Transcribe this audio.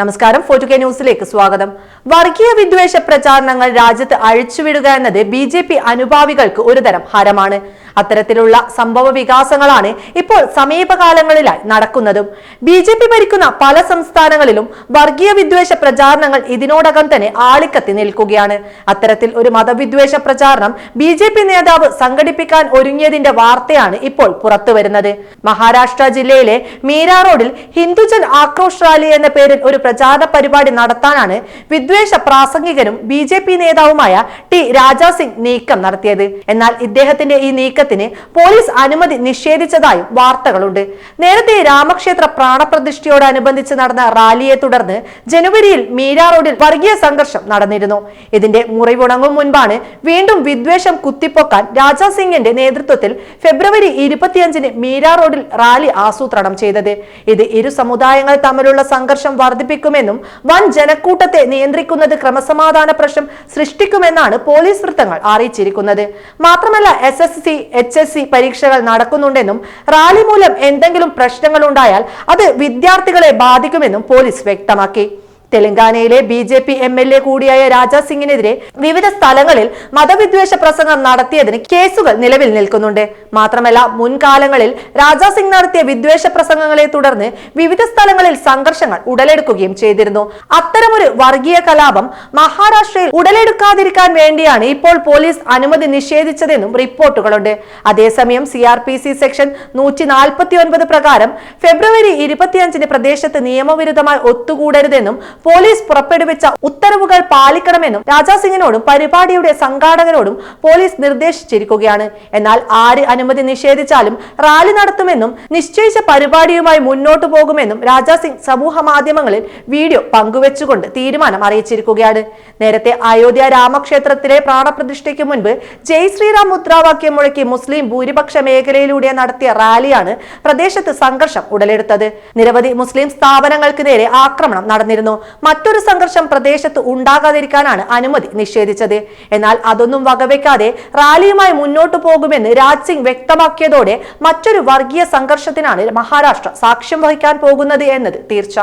നമസ്കാരം. ഫോർട്ടു കെ ന്യൂസിലേക്ക് സ്വാഗതം. വർഗീയ വിദ്വേഷ പ്രചാരണങ്ങൾ രാജ്യത്ത് അഴിച്ചുവിടുക എന്നത് ബി ജെ പി അനുഭാവികൾക്ക് ഒരുതരം ഹരമാണ്. അത്തരത്തിലുള്ള സംഭവ വികാസങ്ങളാണ് ഇപ്പോൾ സമീപകാലങ്ങളിലായി നടക്കുന്നതും. ബി ജെ പി ഭരിക്കുന്ന പല സംസ്ഥാനങ്ങളിലും വർഗീയ വിദ്വേഷ പ്രചാരണങ്ങൾ ഇതിനോടകം തന്നെ ആളിക്കത്തി നിൽക്കുകയാണ്. അത്തരത്തിൽ ഒരു മതവിദ്വേഷ പ്രചാരണം ബി ജെ പി നേതാവ് സംഘടിപ്പിക്കാൻ ഒരുങ്ങിയതിന്റെ വാർത്തയാണ് ഇപ്പോൾ പുറത്തു വരുന്നത് മഹാരാഷ്ട്ര ജില്ലയിലെ മീരാ റോഡിൽ ഹിന്ദുജൻ ആക്രോഷ് റാലി എന്ന പേരിൽ ഒരു പ്രചാരണ പരിപാടി നടത്താനാണ് വിദ്വേഷ പ്രാസംഗികനും ബി നേതാവുമായ ടി രാജാ സിംഗ് നീക്കം നടത്തിയത്. എന്നാൽ ഇദ്ദേഹത്തിന്റെ ഈ നീക്കത്തിന് പോലീസ് അനുമതി നിഷേധിച്ചതായും വാർത്തകളുണ്ട്. നേരത്തെ രാമക്ഷേത്ര പ്രാണപ്രതിഷ്ഠയോടനുബന്ധിച്ച് നടന്ന റാലിയെ തുടർന്ന് ജനുവരിയിൽ മീരാ റോഡിൽ വർഗീയ സംഘർഷം നടന്നിരുന്നു. ഇതിന്റെ മുറിവുണങ്ങും മുൻപാണ് വീണ്ടും വിദ്വേഷം കുത്തിപ്പൊക്കാൻ രാജാ സിംഗിന്റെ നേതൃത്വത്തിൽ ഫെബ്രുവരി ഇരുപത്തിയഞ്ചിന് മീരാ റോഡിൽ റാലി ആസൂത്രണം ചെയ്തത്. ഇത് ഇരു സമുദായങ്ങൾ തമ്മിലുള്ള സംഘർഷം വർദ്ധിപ്പിക്കുമെന്നും വൻ ജനക്കൂട്ടത്തെ നിയന്ത്രിക്കുന്നത് ക്രമസമാധാന പ്രശ്നം സൃഷ്ടിക്കുമെന്നാണ് പോലീസ് വൃത്തങ്ങൾ അറിയിച്ചിരിക്കുന്നത്. മാത്രമല്ല S S C H S C പരീക്ഷകൾ നടക്കുന്നുണ്ടെന്നും റാലി മൂലം എന്തെങ്കിലും പ്രശ്നങ്ങൾ ഉണ്ടായാൽ അത് വിദ്യാർത്ഥികളെ ബാധിക്കുമെന്നും പോലീസ് വ്യക്തമാക്കി. തെലങ്കാനയിലെ B J P M L A കൂടിയായ രാജാ സിംഗിനെതിരെ വിവിധ സ്ഥലങ്ങളിൽ മതവിദ്വേഷ പ്രസംഗം നടത്തിയതിന് കേസുകൾ നിലവിൽ നിൽക്കുന്നുണ്ട്. മാത്രമല്ല മുൻകാലങ്ങളിൽ രാജാ സിംഗ് നടത്തിയ വിദ്വേഷ പ്രസംഗങ്ങളെ തുടർന്ന് വിവിധ സ്ഥലങ്ങളിൽ സംഘർഷങ്ങൾ ഉടലെടുക്കുകയും ചെയ്തിരുന്നു. അത്തരമൊരു വർഗീയ കലാപം മഹാരാഷ്ട്രയിൽ ഉടലെടുക്കാതിരിക്കാൻ വേണ്ടിയാണ് ഇപ്പോൾ പോലീസ് അനുമതി നിഷേധിച്ചതെന്നും റിപ്പോർട്ടുകളുണ്ട്. അതേസമയം C R P C section നൂറ്റി നാൽപ്പത്തി ഒൻപത് പ്രകാരം ഫെബ്രുവരി ഇരുപത്തിയഞ്ചിന് പ്രദേശത്ത് നിയമവിരുദ്ധമായി ഒത്തുകൂടരുതെന്നും പോലീസ് പുറപ്പെടുവിച്ച ഉത്തരവുകൾ പാലിക്കണമെന്നും രാജാ സിംഗിനോടും പരിപാടിയുടെ സംഘാടകരോടും പോലീസ് നിർദ്ദേശിച്ചിരിക്കുകയാണ്. എന്നാൽ ആര് അനുമതി നിഷേധിച്ചാലും റാലി നടത്തുമെന്നും നിശ്ചയിച്ച പരിപാടിയുമായി മുന്നോട്ടു പോകുമെന്നും രാജാസിംഗ് സമൂഹ മാധ്യമങ്ങളിൽ വീഡിയോ പങ്കുവെച്ചുകൊണ്ട് തീരുമാനം അറിയിച്ചിരിക്കുകയാണ്. നേരത്തെ അയോധ്യ രാമക്ഷേത്രത്തിലെ പ്രാണപ്രതിഷ്ഠയ്ക്ക് മുൻപ് ജയ് ശ്രീറാം മുദ്രാവാക്യം മുഴക്കി മുസ്ലിം ഭൂരിപക്ഷ മേഖലയിലൂടെ നടത്തിയ റാലിയാണ് പ്രദേശത്ത് സംഘർഷം ഉടലെടുത്തത്. നിരവധി മുസ്ലിം സ്ഥാപനങ്ങൾക്ക് നേരെ ആക്രമണം നടന്നിരുന്നു. മറ്റൊരു സംഘർഷം പ്രദേശത്ത് ഉണ്ടാകാതിരിക്കാനാണ് അനുമതി നിഷേധിച്ചത്. എന്നാൽ അതൊന്നും വകവെക്കാതെ റാലിയുമായി മുന്നോട്ടു പോകുമെന്ന് രാജ് സിംഗ് വ്യക്തമാക്കിയതോടെ മറ്റൊരു വർഗീയ സംഘർഷത്തിനാണ് മഹാരാഷ്ട്ര സാക്ഷ്യം വഹിക്കാൻ പോകുന്നത് എന്നത് തീർച്ച.